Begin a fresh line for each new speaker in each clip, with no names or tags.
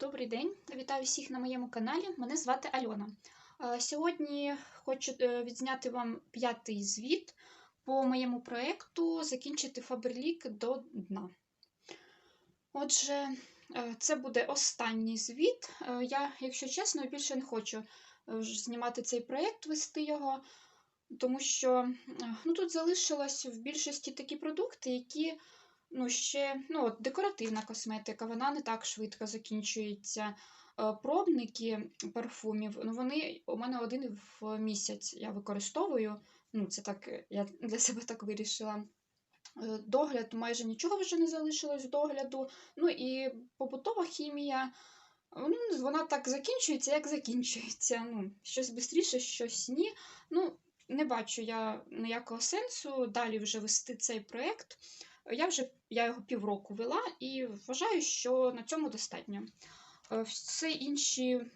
Добрий день, вітаю всіх на моєму каналі. Мене звати Альона. Е, Сьогодні хочу е, відзняти вам п'ятий звіт по моєму проєкту Закінчити Фаберлік до дна. Отже, е, це буде останній звіт. Я, якщо чесно, більше не хочу знімати цей проєкт, вести його, тому що ну, тут залишилось в більшості такі продукти, які ну, ще ну, от, декоративна косметика, вона не так швидко закінчується. Е, Пробники парфумів, ну вони у мене один в місяць я використовую. Ну, це так, е, я для себе так вирішила. Е, Догляд майже нічого вже не залишилось догляду. Ну і побутова хімія. Ну, вона так закінчується, як закінчується. Ну, щось швидше, щось ні. Ну, не бачу я ніякого сенсу далі вже вести цей проєкт. Я вже я його півроку вела і вважаю, що на цьому достатньо. Е, Всі інші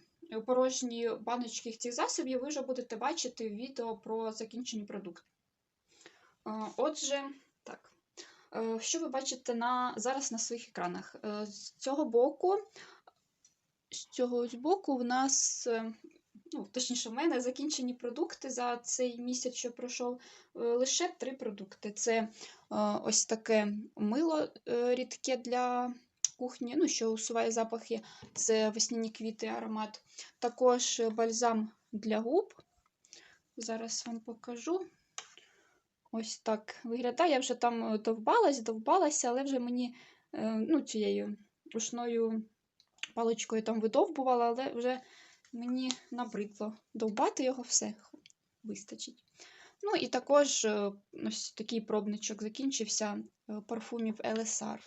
порожні баночки цих засобів ви вже будете бачити в відео про закінчений продукт. Е, Отже, так. Е, Що ви бачите на, зараз на своїх екранах? Е, З цього боку, з цього боку, в нас, е, ну, точніше, в мене закінчені продукти за цей місяць, що пройшов, е, лише три продукти. Це е, ось таке мило е, рідке для кухні, ну, що усуває запахи, це весняні квіти аромат. Також бальзам для губ. Зараз вам покажу. Ось так виглядає. Я вже там довбалась, довбалася, але вже мені ну, цією рушною паличкою там видовбувала, але вже мені набридло довбати його все вистачить. Ну і також е, ось такий пробничок закінчився е, парфумів LSR.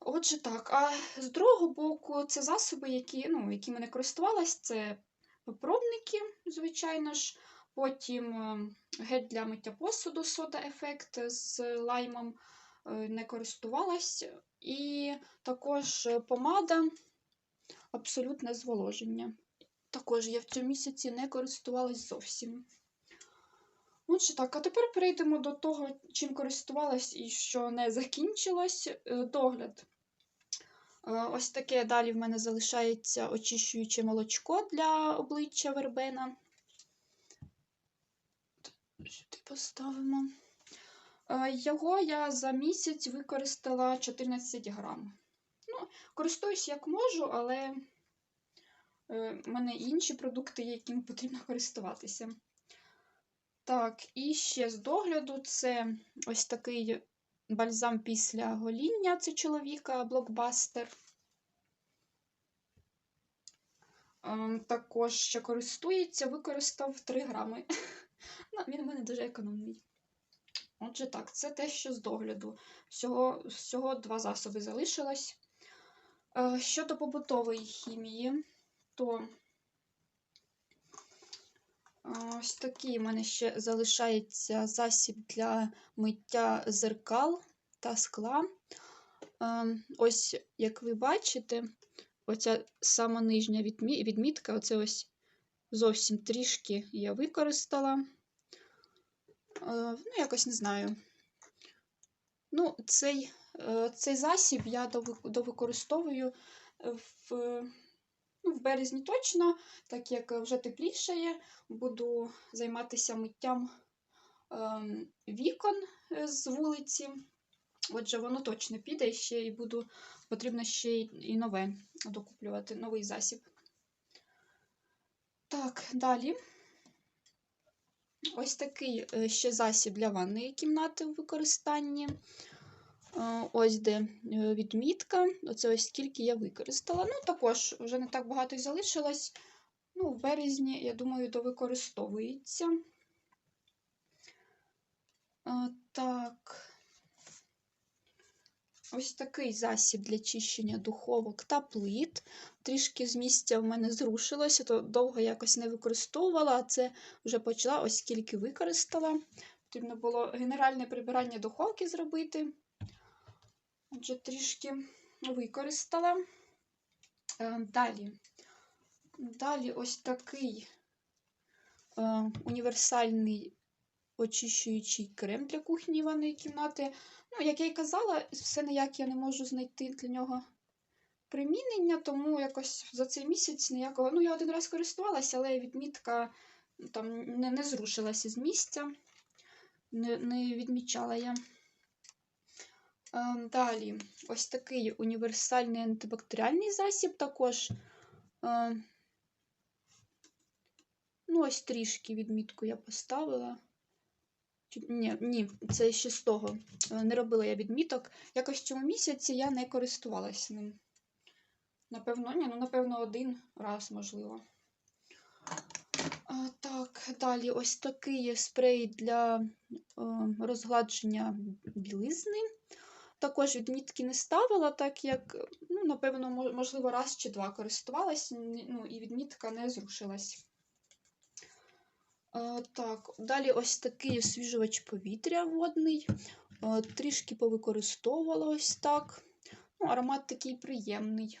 Отже, так. А з другого боку, це засоби, які, ну, якими не користувалась, це пробники, звичайно ж. Потім е, гель для миття посуду сода ефект з лаймом не користувалась. І також помада абсолютне зволоження. Також я в цьому місяці не користувалась зовсім. Отже, так, а тепер перейдемо до того, чим користувалась і що не закінчилось. Е, Догляд. Е, Ось таке далі в мене залишається очищуюче молочко для обличчя вербена. Сюди поставимо. Е, Його я за місяць використала 14 грам. Ну, користуюсь як можу, але в мене інші продукти, якими потрібно користуватися. Так, і ще з догляду це ось такий бальзам після гоління це чоловіка блокбастер. Ем, Також ще користується, використав 3 грами. Ну, Він у мене дуже економний. Отже, так, це те, що з догляду. Всього, всього два засоби залишилось. Е, Щодо побутової хімії, то Ось такий у мене ще залишається засіб для миття зеркал та скла. Ем, Ось, як ви бачите, оця сама нижня відмітка, оце ось зовсім трішки я використала. Е, Ну, якось не знаю. Ну, цей, е, цей засіб я довикористовую в Ну, в березні точно, так як вже теплішає, буду займатися миттям ем, вікон е, з вулиці. Отже, воно точно піде ще і буду потрібно ще й нове докуплювати, новий засіб. Так, далі. Ось такий е, ще засіб для ванної кімнати в використанні. Е, ось де е, відмітка. Оце ось скільки я використала. Ну, також вже не так багато й залишилось. Ну, в березні, я думаю, довикористовується. Е, Так. Ось такий засіб для чищення духовок та плит. Трішки з місця в мене зрушилося, то довго якось не використовувала, а це вже почала, ось скільки використала. Потрібно було генеральне прибирання духовки зробити. Отже, трішки використала. Е, Далі. Далі ось такий е, універсальний очищуючий крем для кухні і ванної кімнати. Ну, як я й казала, все ніяк я не можу знайти для нього примінення, тому якось за цей місяць ніякого. Ну, я один раз користувалася, але відмітка там не, не зрушилася з місця, не, не відмічала я. Е, Далі, ось такий універсальний антибактеріальний засіб також. е, Ну, ось трішки відмітку я поставила. Ні, ні, це ще з того. Е, Не робила я відміток. Якось цьому місяці я не користувалася ним. Напевно, ні, ну, напевно, один раз, можливо. Так, далі ось такий є спрей для е, розгладження білизни. Також відмітки не ставила, так як, ну, напевно, можливо, раз чи два користувалась, ну, і відмітка не зрушилась. Е, Так, далі ось такий освіжувач повітря водний. Е, Трішки повикористовувала ось так. Ну, аромат такий приємний.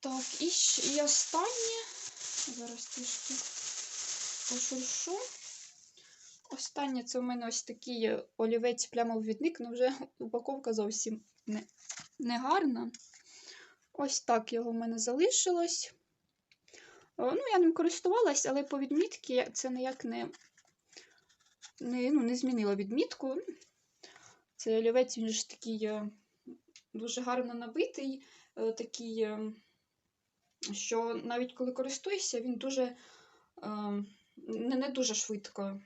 Так, і, і останнє. Зараз трішки пошуршу. Останнє це у мене ось такий олівець плямовідник, ну вже упаковка зовсім не, не гарна. Ось так його в мене залишилось. Ну, я ним користувалась, але по відмітці це ніяк не, не, ну, не змінило відмітку. Цей олівець, він ж такий е, дуже гарно набитий, е, такий, е, що навіть коли користуєшся, він дуже е, не, не дуже швидко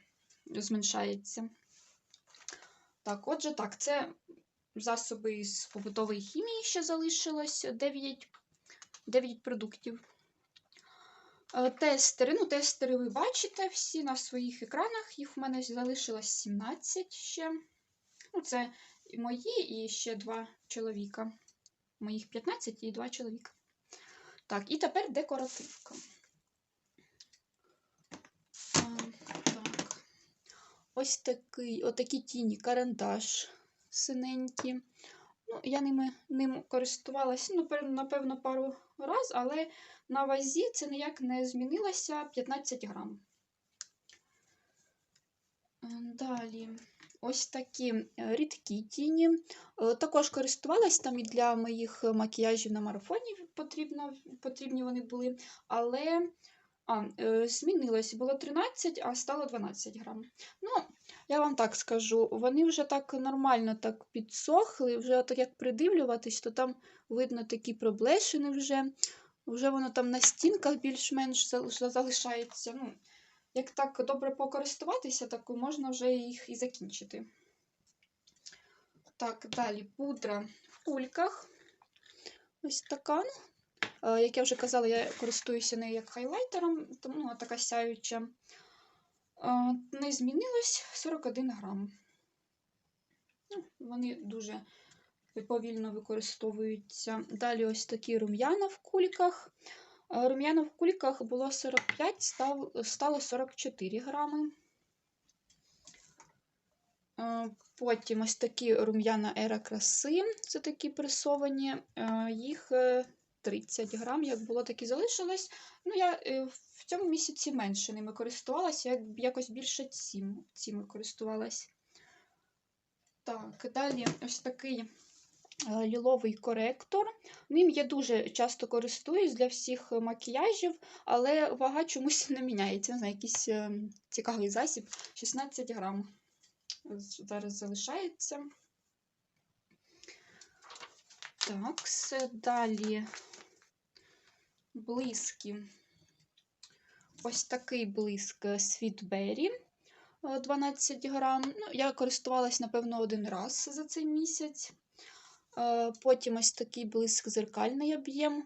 зменшається. Так, отже, так, це засоби з побутової хімії ще залишилось 9, 9 продуктів. Е, Тестери. Ну, тестери ви бачите всі на своїх екранах. Їх в мене залишилось 17 ще. Ну, це і мої, і ще два чоловіка. Моїх 15 і два чоловіка. Так, і тепер декоративка. Ось такий, отакі тіні, карандаш синенькі. Ну, я ними ним користувалася, ну, напевно, пару раз, але на вазі це ніяк не змінилося 15 грам. Е, Далі, ось такі е, рідкі тіні. Е, Також користувалась там і для моїх макіяжів на марафоні потрібно, потрібні вони були, але а, е, змінилось. Було 13, а стало 12 грам. Ну, я вам так скажу, вони вже так нормально так підсохли, вже так як придивлюватись, то там видно такі проблешини вже. Вже воно там на стінках більш-менш залишається. Ну, як так добре покористуватися, так можна вже їх і закінчити. Так, далі пудра в кульках. Ось така. Е, Як я вже казала, я користуюся нею як хайлайтером, тому ну, така сяюча. Е, Не змінилось 41 грам. Ну, Вони дуже повільно використовуються. Далі ось такі рум'яна в кульках. Е, Рум'яна в кульках було 45, став, стало 44 грами. Потім ось такі рум'яна ера краси. Це такі пресовані. Їх 30 грам, як було, так і залишилось. Ну, я е, в цьому місяці менше ними користувалася, як якось більше цим, цими користувалась. Так, далі ось такий е, ліловий коректор. Ним я дуже часто користуюсь для всіх макіяжів, але вага чомусь не міняється. Не знаю, якийсь е, цікавий засіб. 16 грам зараз залишається. Так, далі блиски. Ось такий блиск Sweetberry е, 12 грам. Ну, я користувалась, напевно, один раз за цей місяць. Е, Потім ось такий блиск зеркальний об'єм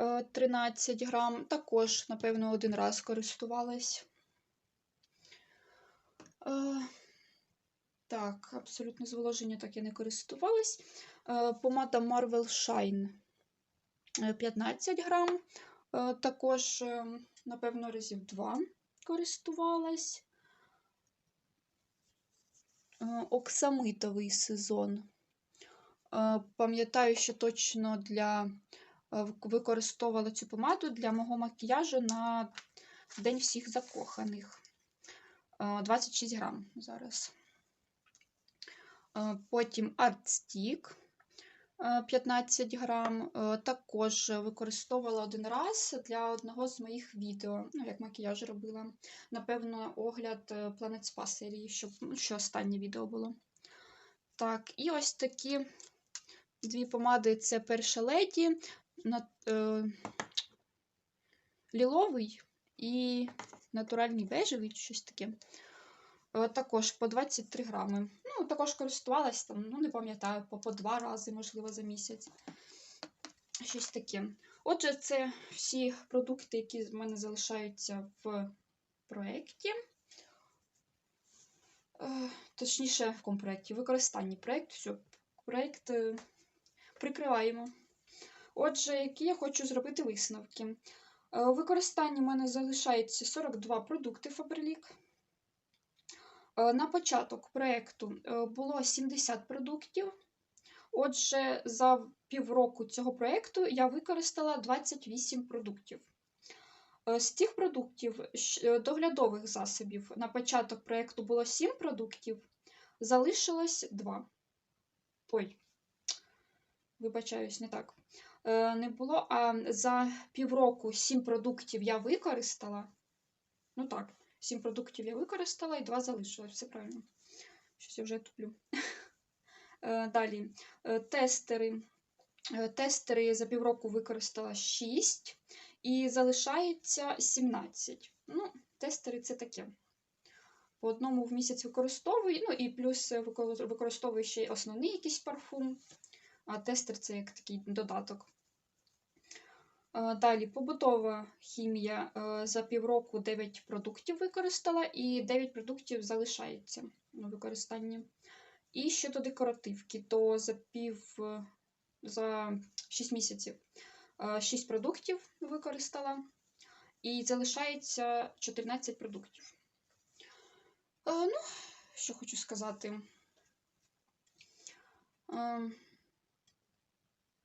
е, 13 грам. Також, напевно, один раз користувалась. Е, Так, абсолютно зволоження так я не користувалась. Е, Помада Marvel Shine е, 15 грам. Е, Також, е, напевно, разів два користувалась. Е, Оксамитовий сезон. Е, Пам'ятаю, що точно для е, використовувала цю помаду для мого макіяжу на День всіх закоханих. Е, 26 грам зараз. Е, Потім Art Stick е, 15 грам. Е, Також використовувала один раз для одного з моїх відео, ну, як макіяж робила. Напевно, огляд Planet Spa серії, щоб, ну, що останнє відео було. Так, і ось такі дві помади це перша леді, ліловий і натуральний бежевий, щось таке. Також по 23 грами. Також користувалась там, ну, не пам'ятаю, по, по два рази, можливо, за місяць. Щось таке. Отже, це всі продукти, які в мене залишаються в проєкті. Е, Точніше, в якому проєкті? В використанні проєкту. Все, проєкт е, прикриваємо. Отже, які я хочу зробити висновки. Е, У використанні в мене залишається 42 продукти Faberlic. Е, На початок проєкту е, було 70 продуктів. Отже, за півроку цього проєкту я використала 28 продуктів. Е, З цих продуктів доглядових засобів на початок проєкту було 7 продуктів, залишилось 2. Ой, вибачаюсь, не так. Не було, а за півроку 7 продуктів я використала. Ну так, 7 продуктів я використала і 2 залишилось. Все правильно. Щось я вже туплю. Е, Далі. Е, Тестери. Е, Тестери за півроку використала 6 і залишається 17. Ну, тестери це таке. По одному в місяць використовую, ну і плюс використовую ще основний якийсь парфум. А тестер це як такий додаток. Е, Далі побутова хімія е, за півроку 9 продуктів використала, і 9 продуктів залишається на використанні. І щодо декоративки, то за пів е, за 6 місяців 6 продуктів використала, і залишається 14 продуктів. Ну, що хочу сказати.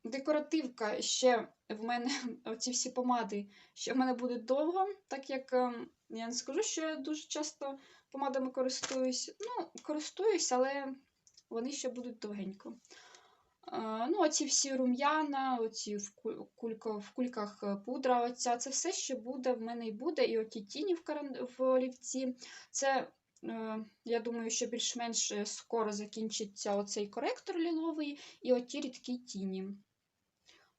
Декоративка ще в мене, оці всі помади, ще в мене будуть довго, так як ем, я не скажу, що я дуже часто помадами користуюсь. Ну, користуюсь, але вони ще будуть довгенько. Е, Ну, оці всі рум'яна, оці в, кулька, в кульках е, пудра, оця, це все ще буде, в мене і буде, і оті тіні в, каран... в олівці. Це, е, я думаю, що більш-менш скоро закінчиться оцей коректор ліловий і оті рідкі тіні.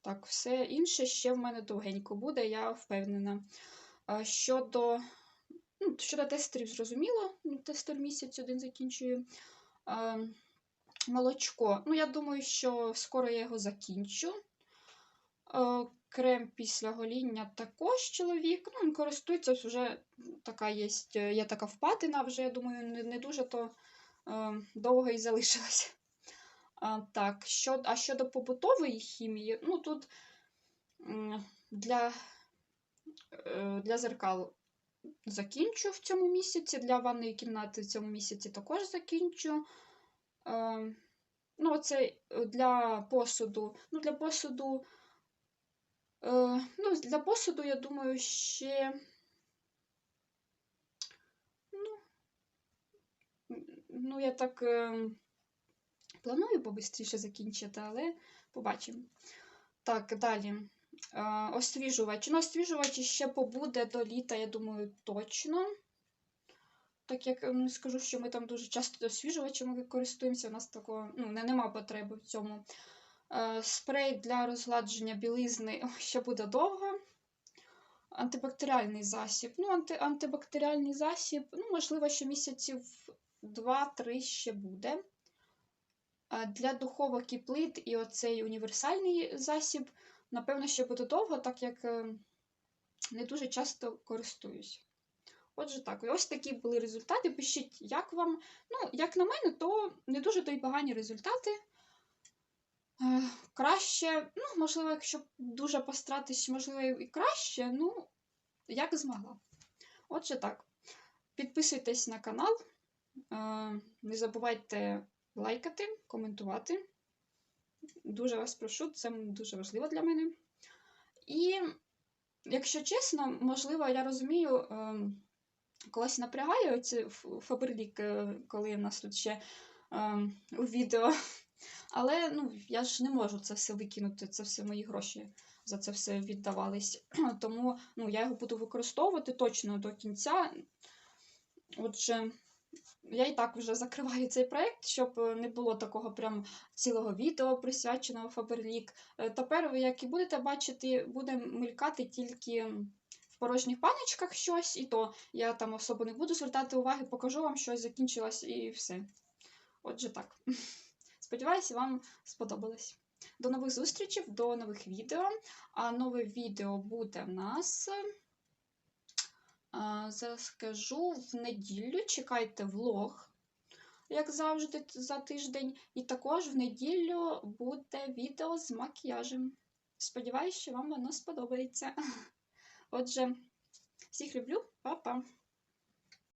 Так, все інше ще в мене довгенько буде, я впевнена. Щодо, ну, щодо тестерів, зрозуміло, ну, тестер місяць один закінчую. Молочко. Ну, я думаю, що скоро я його закінчу. Крем після гоління також чоловік. Ну, він користується вже така є, є така впадина, вже, я думаю, не, не дуже то довго і залишилась. А, так, що, а щодо побутової хімії, ну тут для, е, для зеркал закінчу в цьому місяці, для ванної кімнати в цьому місяці також закінчу. Е, ну, оце е, для посуду. Ну, для посуду. Е, ну, для посуду, я думаю, ще. Ну, ну я так е, планую побистріше закінчити, але побачимо. Так, далі. Е, освіжувач. Ну, освіжувач ще побуде до літа, я думаю, точно. Так як не скажу, що ми там дуже часто освіжувачами користуємося, у нас такого ну, не, нема потреби в цьому. Е, спрей для розгладження білизни ще буде довго. Антибактеріальний засіб. Ну, анти, антибактеріальний засіб, ну, можливо, ще місяців 2-3 ще буде. Для духовок і плит і оцей універсальний засіб, напевно, ще буде довго, так як е, не дуже часто користуюсь. Отже, так, ось такі були результати. Пишіть, як вам. Ну, як на мене, то не дуже то й погані результати. Е, Краще, ну, можливо, якщо дуже постаратись, можливо, і краще, ну, як змогла. Отже, так. Підписуйтесь на канал. Е, Не забувайте лайкати, коментувати. Дуже вас прошу, це дуже важливо для мене. І, якщо чесно, можливо, я розумію, ем, колись напрягає оці Фаберлік, коли у нас тут ще ем, у відео Але ну, я ж не можу це все викинути, це все мої гроші за це все віддавались. Тому ну, я його буду використовувати точно до кінця. Отже, я і так вже закриваю цей проєкт, щоб е, не було такого прям цілого відео присвяченого. Е, Тепер ви, як і будете бачити, буде мелькати тільки в порожніх паночках щось, і то я там особо не буду звертати уваги, покажу вам щось закінчилось і все. Отже, так. Сподіваюся, вам сподобалось. До нових зустрічей, до нових відео. А нове відео буде в нас. Зараз скажу в неділю. Чекайте влог, як завжди, за тиждень. І також в неділю буде відео з макіяжем. Сподіваюсь, що вам воно сподобається. Отже, всіх люблю, па-па!